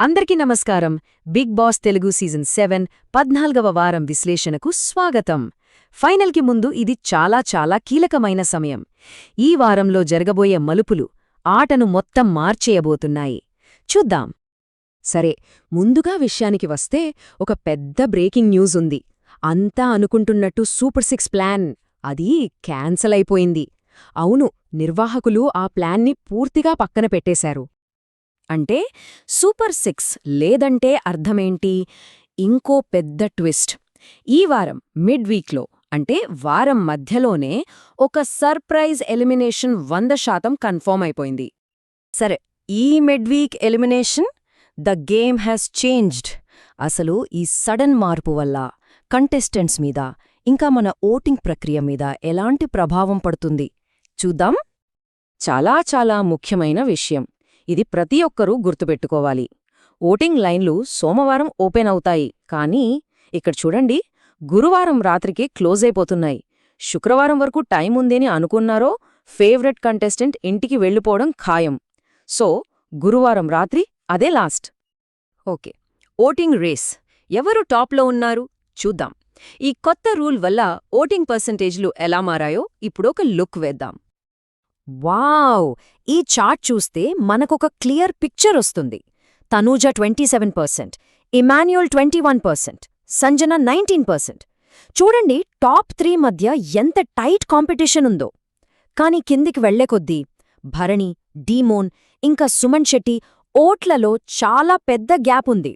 అందరికీ నమస్కారం. Big boss Telugu season seven పద్నాల్గవ వారం విశ్లేషణకు స్వాగతం. ఫైనల్కి ముందు ఇది చాలా చాలా కీలకమైన సమయం. ఈ వారంలో జరగబోయే మలుపులు ఆటను మొత్తం మార్చేయబోతున్నాయి. చూద్దాం. సరే ముందుగా విషయానికి వస్తే ఒక పెద్ద బ్రేకింగ్ న్యూస్ ఉంది. అంతా అనుకుంటున్నట్టు సూపర్ సిక్స్ ప్లాన్ అది క్యాన్సల్ అయిపోయింది. అవును నిర్వాహకులు ఆ ప్లాన్ని పూర్తిగా పక్కన పెట్టేశారు. అంటే సూపర్ సిక్స్ లేదంటే అర్థమేంటి? ఇంకో పెద్ద ట్విస్ట్. ఈ వారం మిడ్ వీక్లో అంటే వారం మధ్యలోనే ఒక సర్ప్రైజ్ ఎలిమినేషన్ వంద శాతం కన్ఫర్మ్ అయిపోయింది. సరే ఈ mid week elimination the game has changed. అసలు ఈ సడన్ మార్పు వల్ల కంటెస్టెంట్స్ మీద ఇంకా మన ఓటింగ్ ప్రక్రియ మీద ఎలాంటి ప్రభావం పడుతుంది? చూద్దాం. చాలా చాలా ముఖ్యమైన విషయం. ఇది ప్రతి ఒక్కరూ గుర్తుపెట్టుకోవాలి. ఓటింగ్ లైన్లు సోమవారం ఓపెన్ అవుతాయి. కానీ ఇక్కడ చూడండి గురువారం రాత్రికే క్లోజ్ అయిపోతున్నాయి. శుక్రవారం వరకు టైం ఉందని అనుకున్నారో ఫేవరెట్ కంటెస్టెంట్ ఇంటికి వెళ్ళిపోవడం ఖాయం. సో గురువారం రాత్రి అదే లాస్ట్. Okay voting race. ఎవరు టాప్లో ఉన్నారు? చూద్దాం. ఈ కొత్త రూల్ వల్ల ఓటింగ్ పర్సంటేజ్లు ఎలా మారాయో ఇప్పుడొక లుక్ వేద్దాం. వావ్! ఈ చార్ట్ చూస్తే మనకొక క్లియర్ పిక్చర్ వస్తుంది. Tanuja twenty seven percent Emmanuel twenty one percent Sanjana nineteen percent. చూడండి టాప్ త్రీ మధ్య ఎంత టైట్ కాంపిటీషన్ ఉందో. కాని కిందికి వెళ్ళే కొద్దీ భరణి డీమోన్ ఇంకా సుమన్ శెట్టి ఓట్లలో చాలా పెద్ద గ్యాప్ ఉంది.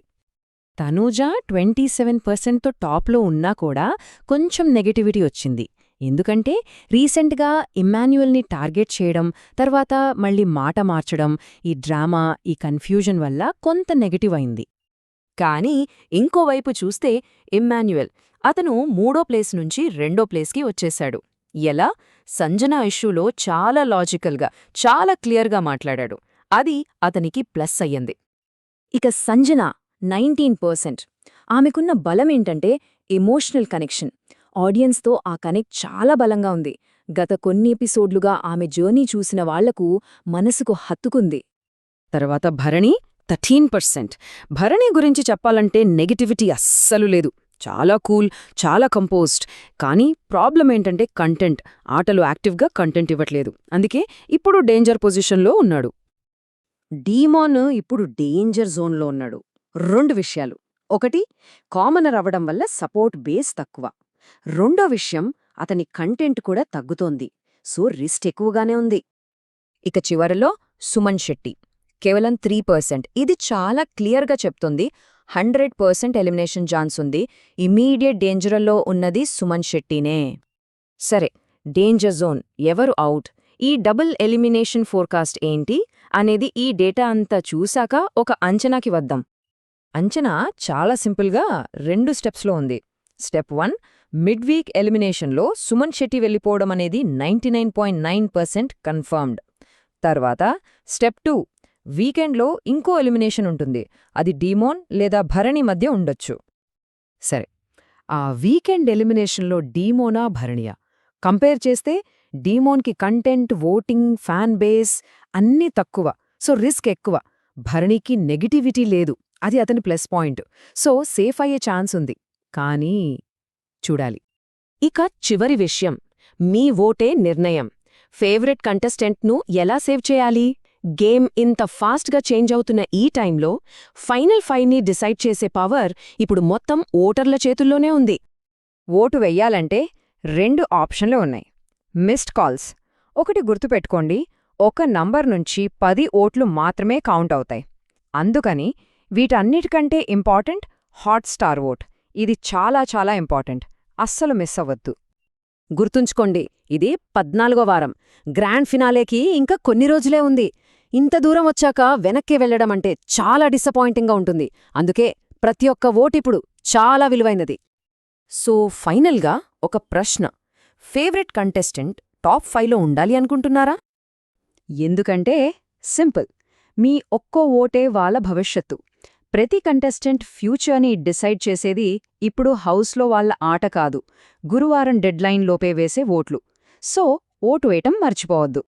తనూజ ట్వంటీ సెవెన్ పర్సెంట్తో టాప్లో ఉన్నా కూడా కొంచెం నెగటివిటీ వచ్చింది. ఎందుకంటే రీసెంట్గా ఇమ్మాన్యుయల్ని టార్గెట్ చేయడం తర్వాత మళ్ళీ మాట మార్చడం ఈ డ్రామా ఈ కన్ఫ్యూజన్ వల్ల కొంత నెగటివ్ అయింది. కానీ ఇంకోవైపు చూస్తే ఇమ్మాన్యుయల్ అతను మూడో ప్లేస్ నుంచి రెండో ప్లేస్కి వచ్చేశాడు. ఎలా? సంజన ఇష్యూలో చాలా లాజికల్గా చాలా క్లియర్గా మాట్లాడాడు. అది అతనికి ప్లస్ అయ్యింది. ఇక సంజన నైన్టీన్ పర్సెంట్. ఆమెకున్న బలమేంటంటే ఎమోషనల్ కనెక్షన్. ఆడియన్స్తో ఆ కనెక్ట్ చాలా బలంగా ఉంది. గత కొన్ని ఎపిసోడ్లుగా ఆమె జర్నీ చూసిన వాళ్ళకు మనసుకు హత్తుకుంది. తర్వాత భరణి థర్టీన్ పర్సెంట్. భరణి గురించి చెప్పాలంటే నెగటివిటీ అస్సలు లేదు. చాలా కూల్ చాలా కంపోజ్డ్. కానీ ప్రాబ్లం ఏంటంటే కంటెంట్. ఆటలు యాక్టివ్గా కంటెంట్ ఇవ్వట్లేదు. అందుకే ఇప్పుడు డేంజర్ పొజిషన్లో ఉన్నాడు. డీమాన్ ఇప్పుడు డేంజర్ జోన్లో ఉన్నాడు. రెండు విషయాలు. ఒకటి కామనర్ అవడం వల్ల సపోర్ట్ బేస్ తక్కువ. రెండో విషయం అతని కంటెంట్ కూడా తగ్గుతోంది. సో రిస్ట్ ఎక్కువగానే ఉంది. ఇక చివరలో సుమన్ శెట్టి. కేవలం త్రీ పర్సెంట్. ఇది చాలా క్లియర్గా చెప్తుంది. హండ్రెడ్ పర్సెంట్ ఎలిమినేషన్ ఛాన్స్ ఉంది. ఇమీడియట్ డేంజర్లో ఉన్నది సుమన్ శెట్టినే. సరే డేంజర్ జోన్. ఎవరు అవుట్? ఈ డబుల్ ఎలిమినేషన్ ఫోర్కాస్ట్ ఏంటి? అనేది ఈ డేటా అంతా చూశాక ఒక అంచనాకి వద్దాం. అంచనా చాలా సింపుల్గా రెండు స్టెప్స్లో ఉంది. స్టెప్ వన్ మిడ్ వీక్ ఎలిమినేషన్లో సుమన్ శెట్టి వెళ్ళిపోవడం అనేది ninety nine point nine percent confirmed తర్వాత స్టెప్ టూ వీకెండ్లో ఇంకో ఎలిమినేషన్ ఉంటుంది. అది డీమోన్ లేదా భరణి మధ్య ఉండొచ్చు. సరే ఆ వీకెండ్ ఎలిమినేషన్లో డీమోనా భరణియా? కంపేర్ చేస్తే డీమోన్కి కంటెంట్ ఓటింగ్ ఫ్యాన్ బేస్ అన్నీ తక్కువ. సో రిస్క్ ఎక్కువ. భరణికి నెగిటివిటీ లేదు. అది అతని ప్లస్ పాయింట్ సో సేఫ్ అయ్యే ఛాన్స్ ఉంది. కానీ చూడాలి. ఇక చివరి విషయం మీ ఓటే నిర్ణయం. ఫేవరెట్ కంటెస్టెంట్ను ఎలా సేవ్ చేయాలి? గేమ్ ఇంత ఫాస్ట్గా చేంజ్ అవుతున్న ఈ టైంలో ఫైనల్ ఫైవ్ని డిసైడ్ చేసే పవర్ ఇప్పుడు మొత్తం ఓటర్ల చేతుల్లోనే ఉంది. ఓటు వెయ్యాలంటే రెండు ఆప్షన్లు ఉన్నాయి. Missed calls. ఒకటి గుర్తుపెట్టుకోండి ఒక నంబర్ నుంచి పది ఓట్లు మాత్రమే కౌంట్ అవుతాయి. అందుకని వీటన్నిటికంటే ఇంపార్టెంట్ హాట్ స్టార్ ఓట్. ఇది చాలా చాలా ఇంపార్టెంట్. అస్సలు మిస్ అవ్వద్దు. గుర్తుంచుకోండి ఇది పద్నాలుగో వారం. గ్రాండ్ ఫినాలేకి ఇంకా కొన్ని రోజులే ఉంది. ఇంత దూరం వచ్చాక వెనక్కి వెళ్ళడమంటే చాలా డిసప్పాయింటింగ్గా ఉంటుంది. అందుకే ప్రతి ఒక్క ఓటిప్పుడు చాలా విలువైనది. సో ఫైనల్గా ఒక ప్రశ్న. ఫేవరెట్ కంటెస్టెంట్ టాప్ ఫైవ్లో ఉండాలి అనుకుంటున్నారా? ఎందుకంటే సింపుల్. మీ ఒక్కో ఓటే వాళ్ళ భవిష్యత్తు. ప్రతి కంటెస్టెంట్ ఫ్యూచర్ని డిసైడ్ చేసేది ఇప్పుడు హౌస్లో వాళ్ళ ఆట కాదు గురువారం డెడ్లైన్ లోపే వేసే ఓట్లు. సో ఓటు వేయటం మర్చిపోవద్దు.